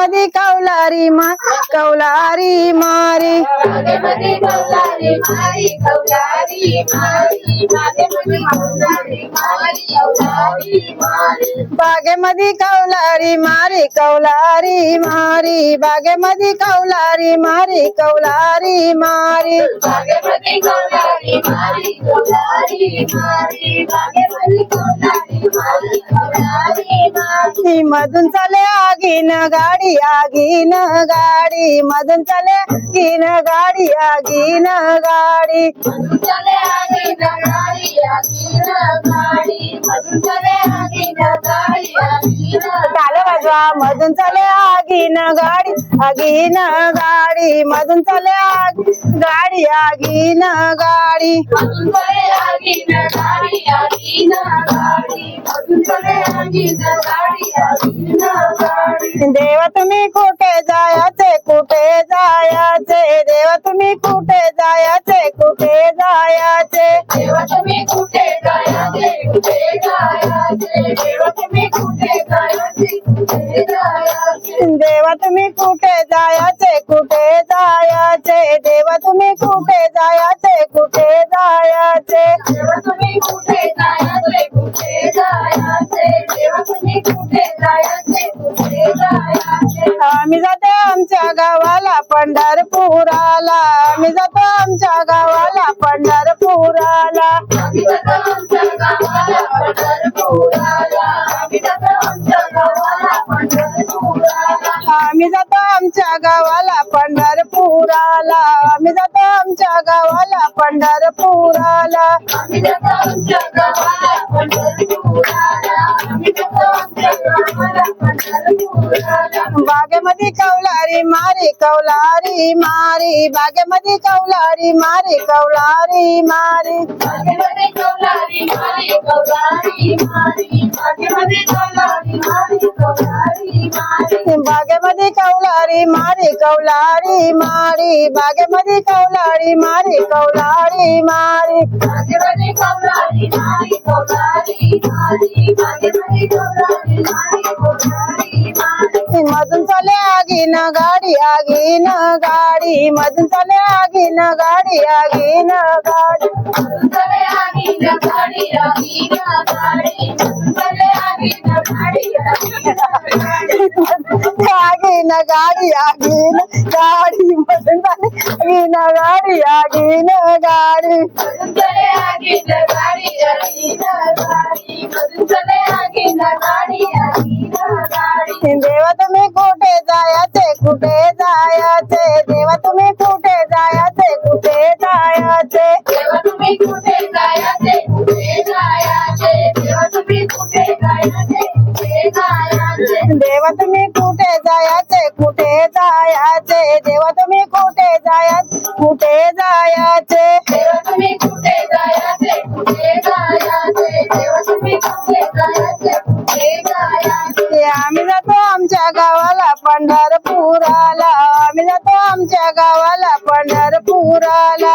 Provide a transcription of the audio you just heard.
పది కౌలారి మా కౌలారి మారి బాగేమది కౌలారి మారి కౌలారి మారి బాగేమది కౌలారి మారి కౌలారి మారి కౌలారి మారి కౌలారి మారి मारी मधून चाले आगीन गाडी आगीन गाडी मधून चाले आगीन गाडी आगीन गाडी मधुन चले आगे न गाडी आगी न गाडी मधुन चले आगे न गाडी आगी न चाले वाजवा मधून चाले आगीन गाडी आगीन गाडी मधून चाले आग गाडी आगीन गाडी मधुन चले आगे न गाडी आगी न गाडी देवा तुम्ही कुठे जायचे कुठे जायचे देवा तुम्ही कुठे जायचे कुठे जायचे देवा तुम्ही कुठे जायाचे कुठे जायाचे देवा तुम्ही कुठे जायाचे कुठे जायाचे देवा तुम्ही कुठे जायचे कुठे जायचे देवा तुम्ही कुठे जायचे कुठे जायचे देवा तुम्ही आम्ही जाते आमच्या गावाला पंढरपुराला. आम्ही जातो आमच्या गावाला पंढरपुराला. आम्ही जातो आमच्या गावाला पंढरपुराला. आम्ही जातो आमच्या गावाला पंढरपुराला. आम्ही जातो आमच्या गावाला पंढरपुराला. आम्ही जातो आमच्या गावाला पंढरपुराला. आम्ही जातो आमच्या गावाला पंढरपुराला. आम्ही जातो आमच्या कवलारी मारी कवलारी मारी बागेमध्ये कवलारी मारी कवलारी मारी बागेमध्ये कवलारी मारी कवलारी मारी. बागेमध्ये कवलारी मारी कवलारी मारी. घेन गाडी घेन गाडी मधून ಆಗಿನ घेन गाडी घेन गाडी घेन गाडी घेन गाडी मधून घेन गाडी घेन गाडी गाडी गाडी कुठे जायचे देवा तुम्ही कुठे जायचे कुठे जायचे देवा तुम्ही कुठे जायाचे कुठे जायाचे देवा तुम्ही कुठे जायाचे कुठे जायाचे देवा तुम्ही कुठे जायचे कुठे जायचे देवा तुम्ही कुठे जायचे कुठे जायचे देवा तुम्ही कुठे जायाचे कुठे जायाचे गावाला पंढरपुराला.